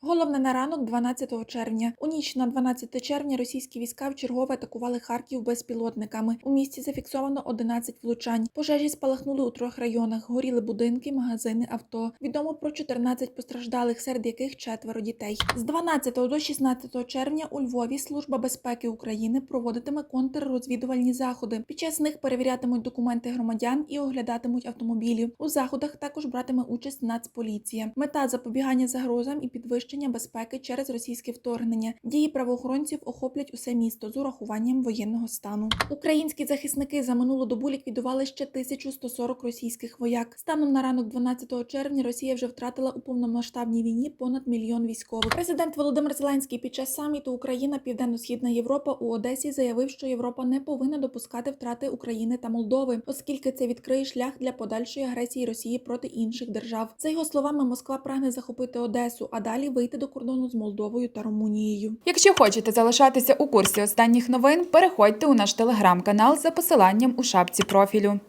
Головне на ранок 12 червня. У ніч на 12 червня російські війська вчергове атакували Харків безпілотниками. У місті зафіксовано 11 влучань. Пожежі спалахнули у трьох районах. Горіли будинки, магазини, авто. Відомо про 14 постраждалих, серед яких четверо дітей. З 12 до 16 червня у Львові Служба безпеки України проводитиме контррозвідувальні заходи. Під час них перевірятимуть документи громадян і оглядатимуть автомобілі. У заходах також братиме участь Нацполіція. Мета запобігання загрозам і підвищення безпеки через російське вторгнення. Дії правоохоронців охоплять усе місто з урахуванням воєнного стану. Українські захисники за минулу добу ліквідували ще 1140 російських вояк. Станом на ранок 12 червня Росія вже втратила у повномасштабній війні понад мільйон військових. Президент Володимир Зеленський під час саміту Україна Південно-Східна Європа у Одесі заявив, що Європа не повинна допускати втрати України та Молдови, оскільки це відкриє шлях для подальшої агресії Росії проти інших держав. За його словами, Москва прагне захопити Одесу, а далі вийти до кордону з Молдовою та Румунією. Якщо хочете залишатися у курсі останніх новин, переходьте у наш телеграм-канал за посиланням у шапці профілю.